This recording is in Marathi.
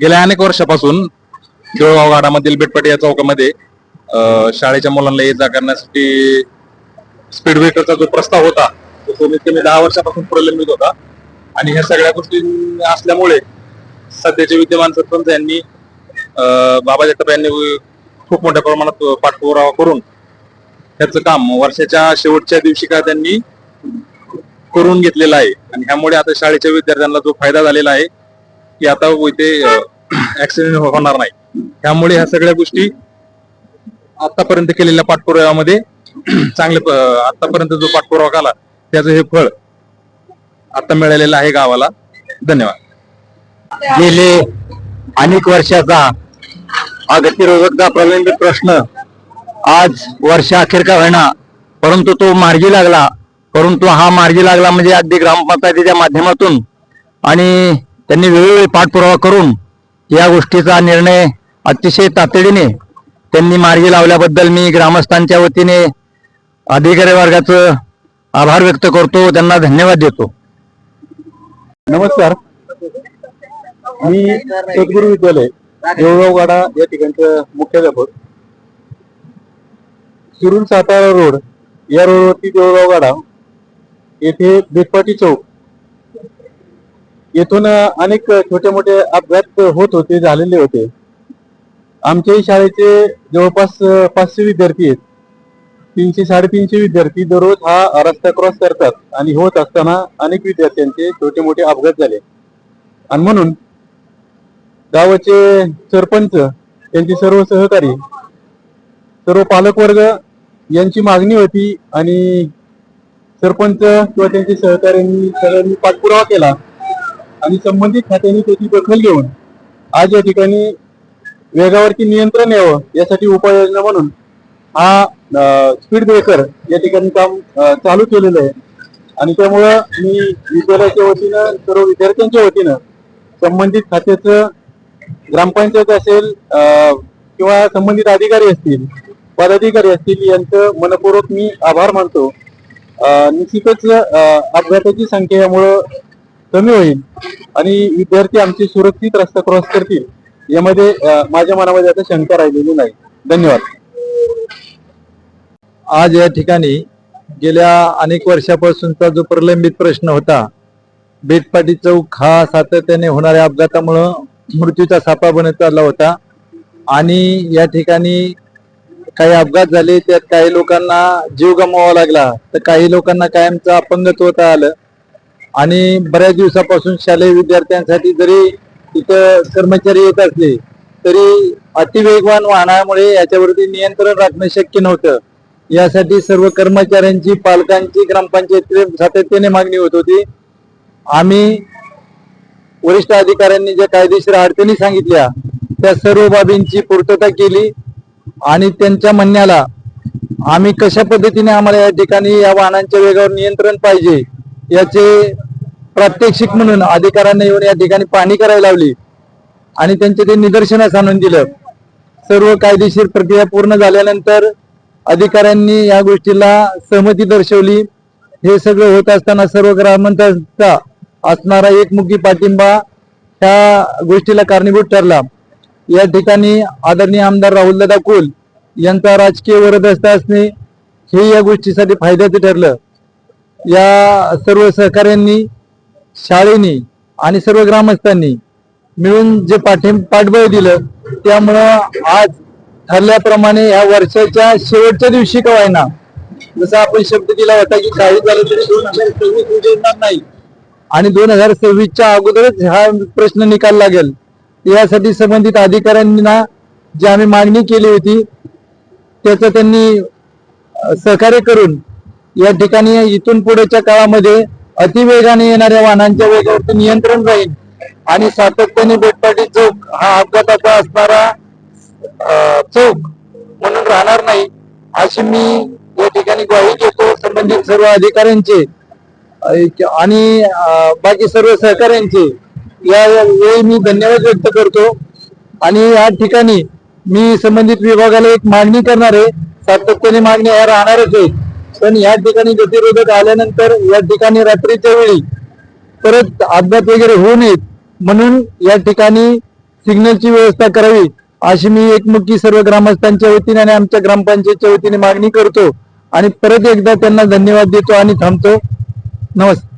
गेल्या अनेक वर्षापासून देऊळगाव गाडामधील बेटपाटी या चौकामध्ये शाळेच्या मुलांना ये जा करण्यासाठी स्पीड ब्रेकरचा जो प्रस्ताव होता तो कमीत कमी दहा वर्षापासून प्रलंबित होता. आणि ह्या सगळ्या गोष्टी असल्यामुळे सध्याचे विद्यमान सरपंच यांनी बाबा जगताप यांनी खूप मोठ्या प्रमाणात पाठपुरावा करून त्याचं काम वर्षाच्या शेवटच्या दिवशी का त्यांनी करून घेतलेलं आहे. आणि ह्यामुळे आता शाळेच्या विद्यार्थ्यांना जो फायदा झालेला आहे की आता इथे ऍक्सिडेंट होणार नाही. त्यामुळे ह्या सगळ्या गोष्टी आतापर्यंत केलेल्या पाठपुराव्यामध्ये चांगले आतापर्यंत जो पाठपुरावा केला त्याचं हे फळ आता मिळालेलं आहे गावाला. धन्यवाद. गेले अनेक वर्षाचा अगतिरोधकचा प्रलंबित प्रश्न आज वर्ष अखेर का होईना परंतु तो मार्गी लागला. परंतु हा मार्गी लागला म्हणजे अगदी ग्रामपंचायतीच्या माध्यमातून आणि त्यांनी वेळोवेळी पाठपुरावा करून या गोष्टीचा निर्णय अतिशय तातडीने त्यांनी मार्गी लावल्याबद्दल मी ग्रामस्थांच्या वतीने अधिकारी वर्गाचं आभार व्यक्त करतो. त्यांना धन्यवाद देतो. नमस्कार. मी सद्गुरू विद्यालय देवगाववाडा या ठिकाणचं मुख्याध्यापक. शिरूर सातारा रोड या रोडवरती देवगाववाडा येथे बेटपाटी चौक येथून अनेक छोटे मोठे अपघात होत होते झालेले होते. आमच्याही शाळेचे जवळपास पाचशे विद्यार्थी आहेत. तीनशे साडेतीनशे विद्यार्थी दररोज हा रस्ता क्रॉस करतात आणि होत असताना अनेक विद्यार्थ्यांचे छोटे मोठे अपघात झाले. आणि म्हणून गावाचे सरपंच यांचे सर्व सहकारी सर्व पालकवर्ग यांची मागणी होती आणि सरपंच किंवा त्यांचे सहकार्यांनी सगळ्यांनी पाठपुरावा केला. आणि संबंधित खात्यांनी त्याची दखल घेऊन आज या ठिकाणी वेगावरती नियंत्रण यावं यासाठी उपाययोजना म्हणून हा स्पीड ब्रेकर या ठिकाणी काम चालू केलेलं आहे. आणि त्यामुळं मी विद्यालयाच्या वतीनं सर्व विद्यार्थ्यांच्या वतीनं संबंधित खात्याचं ग्रामपंचायत असेल किंवा संबंधित अधिकारी असतील पदाधिकारी असतील यांचं मनपूर्वक मी आभार मानतो. निश्चितच अपघाताची संख्या यामुळं कमी होईल. आणि विद्यार्थी आमची सुरक्षित रस्ता क्रॉस करतील. यामध्ये माझ्या मनामध्ये आता शंका राहिलेली नाही. धन्यवाद. आज या ठिकाणी गेल्या अनेक वर्षापासूनचा जो प्रलंबित प्रश्न होता बेटपाटी चौक हा सातत्याने होणाऱ्या अपघातामुळं मृत्यूचा सापा बनत चालला होता. आणि या ठिकाणी काही अपघात झाले त्यात काही लोकांना जीव गमवावा लागला. तर काही लोकांना कायमचं अपंगत्व होता आलं. आणि बऱ्याच दिवसापासून शालेय विद्यार्थ्यांसाठी जरी तिथं कर्मचारी येत असले तरी अतिवेगवान वाहनामुळे याच्यावरती नियंत्रण राखणं शक्य नव्हतं. यासाठी सर्व कर्मचाऱ्यांची पालकांची ग्रामपंचायत सातत्याने मागणी होत होती. आम्ही वरिष्ठ अधिकाऱ्यांनी ज्या कायदेशीर अडचणी सांगितल्या त्या सर्व बाबींची पूर्तता केली आणि त्यांच्या म्हणण्याला आम्ही कशा पद्धतीने आम्हाला या ठिकाणी या वाहनांच्या वेगावर नियंत्रण पाहिजे याचे प्रात्यक्षिक म्हणून अधिकाऱ्यांना येऊन या ठिकाणी पाहणी करायला लावली. आणि त्यांचे ते निदर्शनास आणून दिलं. सर्व कायदेशीर प्रक्रिया पूर्ण झाल्यानंतर अधिकाऱ्यांनी या गोष्टीला सहमती दर्शवली. हे सगळं होत असताना सर्व ग्रामस्थांचा असणारा एकमुखी पाठिंबा ह्या गोष्टीला कारणीभूत ठरला. या ठिकाणी आदरणीय आमदार राहुलदादा कुल यांचा राजकीय वरदस्ता असणे हे या गोष्टीसाठी फायद्याचं ठरलं. या सर्व सहकाऱ्यांनी शाळेनी आणि सर्व ग्रामस्थांनी मिळून जे पाठिं पाठबळ दिलं त्यामुळं आज ठरल्याप्रमाणे या वर्षाच्या शेवटच्या दिवशी का ना जसं आपण शब्द दिला होता की काही झालं तरी दोन हजार सव्वीस उजवणार नाही. आणि दोन हजार सव्वीसच्या अगोदरच हा प्रश्न निकाल लागेल. यासाठी संबंधित अधिकाऱ्यांना जी आम्ही मागणी केली होती त्याचं त्यांनी सहकार्य करून या ठिकाणी इथून पुढेच्या काळामध्ये अतिवेगाने येणाऱ्या वाहनांच्या वेगावरती नियंत्रण राहील आणि सातत्याने बेटपाटी चौक हा अपघाताचा असणारा चौक म्हणून राहणार नाही अशी मी या ठिकाणी ग्वाही घेतो संबंधित सर्व अधिकाऱ्यांचे आणि बाकी सर्व सहकाऱ्यांचे या वेळी मी धन्यवाद व्यक्त करतो. आणि या ठिकाणी मी संबंधित विभागाला एक मागणी करणार आहे. सातत्याने मागणी या राहणारच आहेत. पण या ठिकाणी गतिरोधक आल्यानंतर या ठिकाणी रात्रीच्या वेळी परत अपघात वगैरे होऊ नयेत म्हणून या ठिकाणी सिग्नलची व्यवस्था करावी. अशी मी एकमुखी सर्व ग्रामस्थांच्या वतीने आणि आमच्या ग्रामपंचायतच्या वतीने मागणी करतो. आणि परत एकदा त्यांना धन्यवाद देतो आणि थांबतो. नमस्ते